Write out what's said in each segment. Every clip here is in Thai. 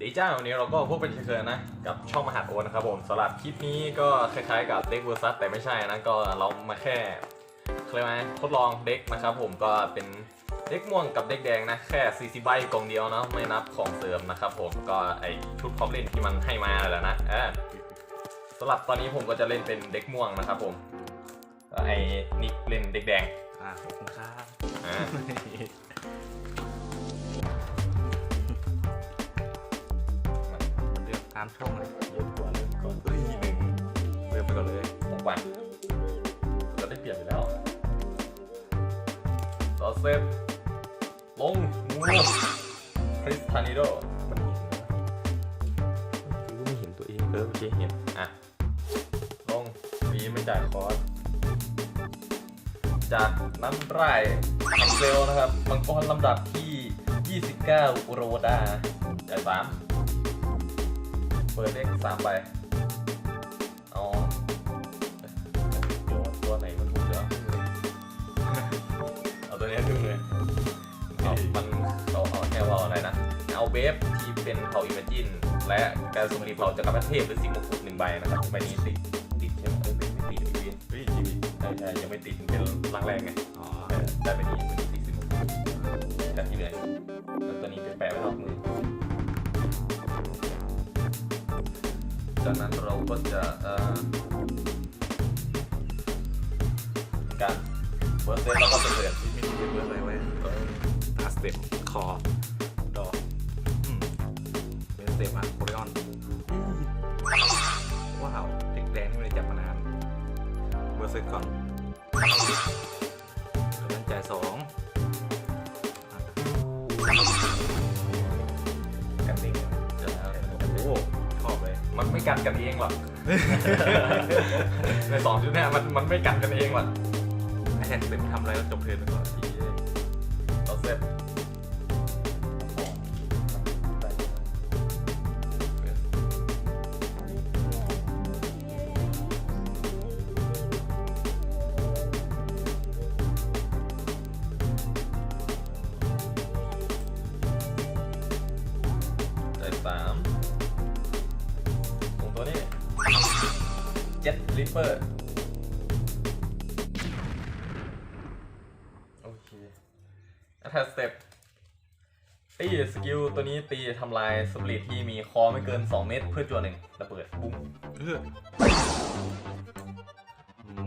ดีจ้าวันนี้เราก็พบกันเช่นเคยนะกับช่องมหาดโอนะครับผมสำหรับคลิปนี้ก็คล้ายๆกับเด็กเวอร์ซัสแต่ไม่ใช่นะก็เรามาแค่เคยกไหมทดลองเด็กนะครับผมก็เป็นเด็กม่วงกับเด็กแดงนะแค่40ใบกล่องเดียวเนาะไม่นับของเสริมนะครับผมก็ไอชุดพร้อมเล่นที่มันให้มาแหละนะเออสำหรับตอนนี้ผมก็จะเล่นเป็นเด็กม่วงนะครับผมก็ไอนิกเล่นเด็กแดงอ่าขอบคุณครับ ตามช่องเลยเยอะกว่าเริ่มก่อนเฮ้ยหนึ่งเริ่มไปก่อนเลยผมกว่าก็ได้เปรียบอยู่แล้วต่อเซฟลงงูคริสทานิโดมันเห็นไหมกูไม่เห็นตัวเองเออเมื่อกี้เห็นอะลงวีไม่จ่ายคอร์สจากน้ำไร่อักเซลนะครับมังกรลำดับที่ 29อุโรดาจ่ายสาม เปิดเลขสามใบเอาตัวตัวไหนมันถูกเดี๋ยวเอาตัวนี้ขึ้นเลยเอามันเขาเอาแค่ว่าอะไรนะ เอาเวฟที่เป็นเผ่าอิมเมจินและการสมรีเผ่าจักรพรรดิเทพหรือสิงห์มงกุฎหนึ่งใบนะครับใบนี้ติดติดใช่ไหมเออไม่ติดอีกเฮ้ยชีวิตใช่ใช่ยังไม่ติดมันเป็นร่างแรกไง จากนั้นเราก็จะการเฟิร์สเซตแล้วก็จะเปิดที่ไม่มีเบอร์อะไรไว้ตาสเต็ปคอดอกเป็นสเต็ปอะโคเรออนว้าวเด็กแดงที่ไม่ได้จับมานานเบอร์เซ็ตก่อนแล้วนั้นจ่ายสองกันเองจะโอ้โห ชอบเลย มันไม่กัดกันเองหรอก ในสองชุดเนี่ยมันมันไม่กัดกันเองหรอกไอ้แท็กสเต็ปทำอะไรแล้วจบเทิร์นไปก่อนทีต่อเซตไเจ็ดลิปเปอร์ โอเค a t t a c step ตีสกิลตัวนี้ตีทำลายสปริตที่มีคอไม่เกิน 2 เมตร เพื่อจัวหนึ่งระเบิดบุ้งเออ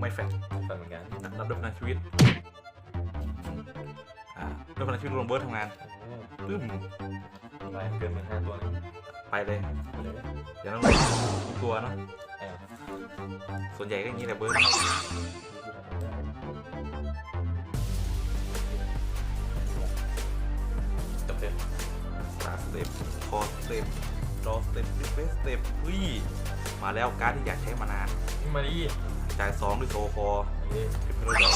ไม่แฟร์ไปเหมือนกันรับด้วยพลังชีวิตอ่าด้วยพลังชีวิตรวมเบิร์ดทำงานปึ้มทำลายเกินหมื่นห้าตัวนะไปเลยไปเลยเดี๋ยวต้องลงทุกตัวเนาะแอบ ส่วนใหญ่ก็อย่างนี้แหละเบิร์ดจบเสร็จสตาร์สเต็ปคอสเต็ปรอสเต็ปดิเฟสสเต็ปอุ้ย มาแล้วการดที่อยากใช้มานานนี่มาดิจ่ายสองด้วยโซคอเอ้ยเป็นเพลดอ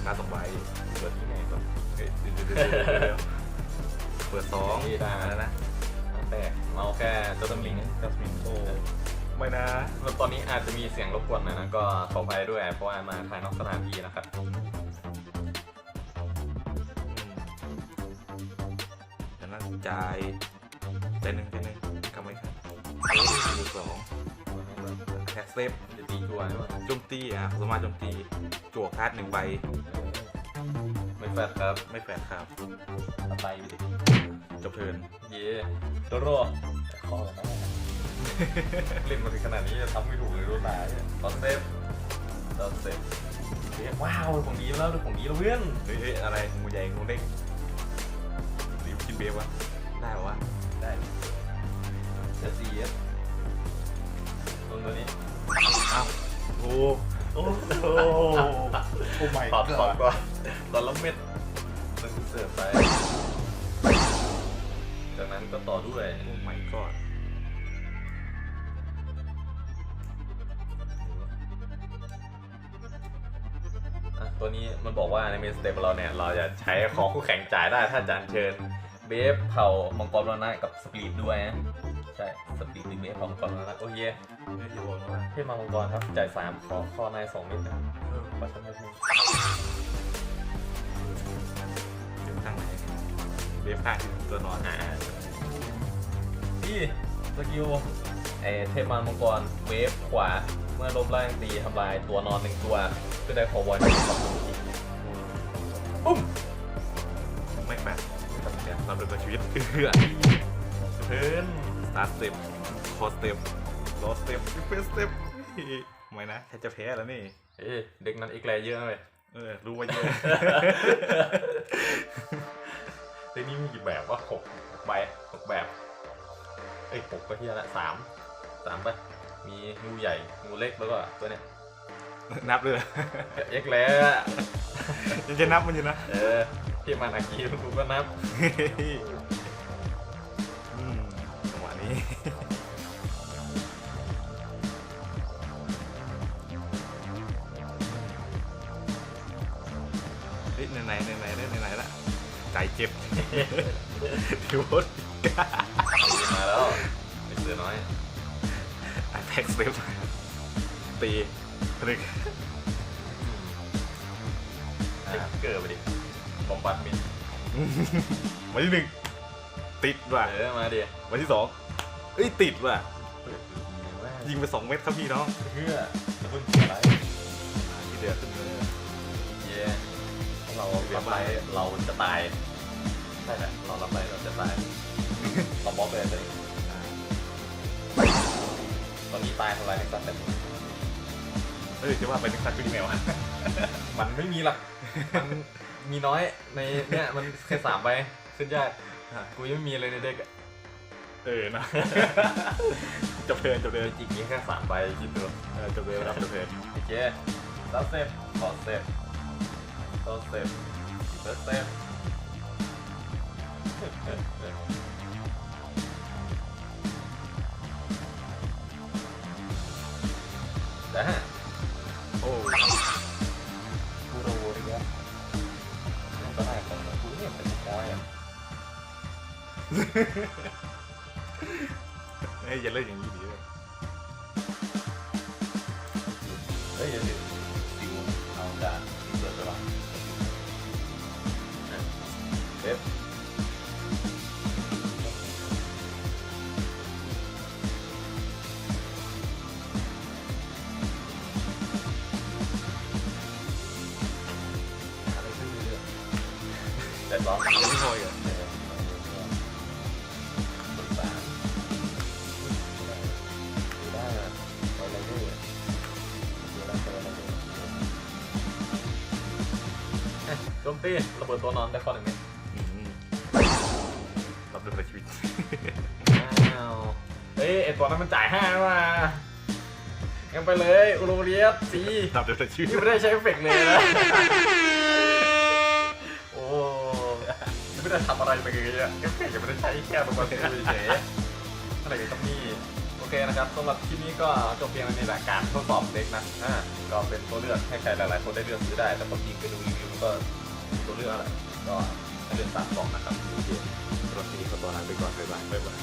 กการดสองใบเปิดที่ไหนก่อนเฮ้ยเดี๋ยวเดี๋ยวเดี๋ยวเดี๋ยวเดี๋ยวเปิดสองนี่ได้แล้วนะตั้งแต่เราแค่เจ้าต้นลิงจัสมินโต ไม่นะแล้วตอนนี้อาจจะมีเสียงรบกวนหน่อยนะก็ขออภัยด้วยเพราะว่ามาถ่ายนอกสถานที่นะครับอืมเดี๋ยวนั้นจ่ายจ่ายหนึ่งจ่ายหนึ่งกำไว้ครับเอ้ยอยู่สองแท็กเซฟจะตีตัวใช่ไหมโจมตีอะสามารถโจมตีจั่วการ์ดหนึ่งใบไม่แฟดครับไม่แฝงครับสไตล์ไปดิจบเทิร์นเย่โดโรคอแล้วนะ เล่นมาถึงขนาดนี้จะทำไม่ถูกเลยรู้ตายตอนเซฟตอนเซฟเฮ้ยว้าวของนี้แล้วของนี้แล้วเพื่อนเฮ้ยเฮ้ยอะไรงูใหญ่งูเล็กรีบกินเบฟวะได้ปะวะได้จะซีเอสตรงตัวนี้อ้าวโอ้โอ้โหโอ้ไม่ถอดถอดก่อนตอนละเม็ดมันเสิร์ฟไปจากนั้นก็ต่อด้วยโอ้ไม่ก็อะ ตัวนี้มันบอกว่าในเมนสเตปเราเนี่ย เราจะใช้ของคู่แข่งจ่ายได้ถ้าจานเชิญเบฟเผามังกรลนะกับสปีดด้วยนะใช่สปีดหรือเบฟเผามังกรลนะโอเคไม่อย่าบอกนะเทพมามังกรครับจ่ายสามขอข้อในสองเม็ดนะเออขอชั้นเม็ดหนึงเบฟข้างไหนเบฟข้างที่ตัวนอนอ่าตีตีสกิลไอเทพมารมังกรเวฟขวา เมื่อล้มล่างตีทำลายตัวนอนหนึ่งตัวก็ได้ขอวอยหนึ่งสองปุ้มไม่แปลกเราเดินกับชีวิตเพื่อเพิ่นสตาร์ทสเต็ปคอสเต็ปโรสเต็ปเฟสเต็ปไม่นะแค่จะแพ้แล้วนี่ เอ้ยเด็กนั้นอีกแลเยอะเลยเออรู้ว่าเยอะเด็กนี้มีกี่แบบว่าหกใบหกแบบ เอ้ยหกก็เฮียละสามสามปะ มีงูใหญ่งูเล็กแล้วก็ตัวเนี้ยนับเลยเหรอเอ็กแล้วยังจะนับมันอยู่นะ เออที่มันอากีกูก็นับอืมจังหวะนี้ เฮ้ยไหนไหนไหนไหนไหนไหนละใจเจ็บทิวดมาแล้วไอ้เสือน้อยแท็กสเต็ปตีพลึกอ่าเกิดไปดิบอมบัดมินวันที่หนึ่งติดว่ะเออมาดิวันที่สองเอ้ยติดว่ะเปิดดูดีว่ายิงไปสองเม็ดครับพี่น้องเพื่อจะเพิ่งเสียอะไรที่เดือดขึ้นเลยเย้เรารับไปเราจะตายใช่แหละเรารับไปเราจะตายเราบล็อกเลยเลย ตอนนี้ตายทำลายในสัตว์แต่เออจะว่าไปนึกซักเป็นไงวะ มันไม่มีหรอกมันมีน้อยในเนี่ยมันแค่สามใบขึ้นยากกูยังไม่มีเลยในเด็กอะเออนะจบเพลินจบเพลินจริงๆมีแค่สามใบคิดดูเออจบเพลินครับจบเพลินโอเคแล้วเซฟขอเซฟต่อเซฟเฟิร์สเซฟ เอ้ยอย่าเล่นอย่างนี้ดิเฮ้ยเดี๋ยวดิ จมตีระเบิดตัวนอนได้ข้อหนึ่งเม็ดอืมรับด้วยชีวิตอ้าวเอ้ยไอตัวนั้นมันจ่ายห้ามางั้นไปเลยอุโรเรียสสีรับด้วยชีวิตที่ไม่ได้ใช้เอฟเฟกต์เลยนะโอ้ยังไม่ได้ทำอะไรไปเลยอะเอฟเฟกต์ยังไม่ได้ใช้แค่ตัวเฉยๆอะไรกันต้องมีโอเคนะครับสำหรับคลิปนี้ก็จบเพียงในรายการทดสอบเด็กนะอ่าก็เป็นตัวเลือกให้ใครหลายๆ คนได้เลือกซื้อได้แต่บางทีไปดูรีวิวก็มี ตัวเลือกอะไรก็ให้เดินตามบอกนะครับสำหรับที่นี้ขอตัวลาไปก่อนบ๊ายบายบ๊ายบาย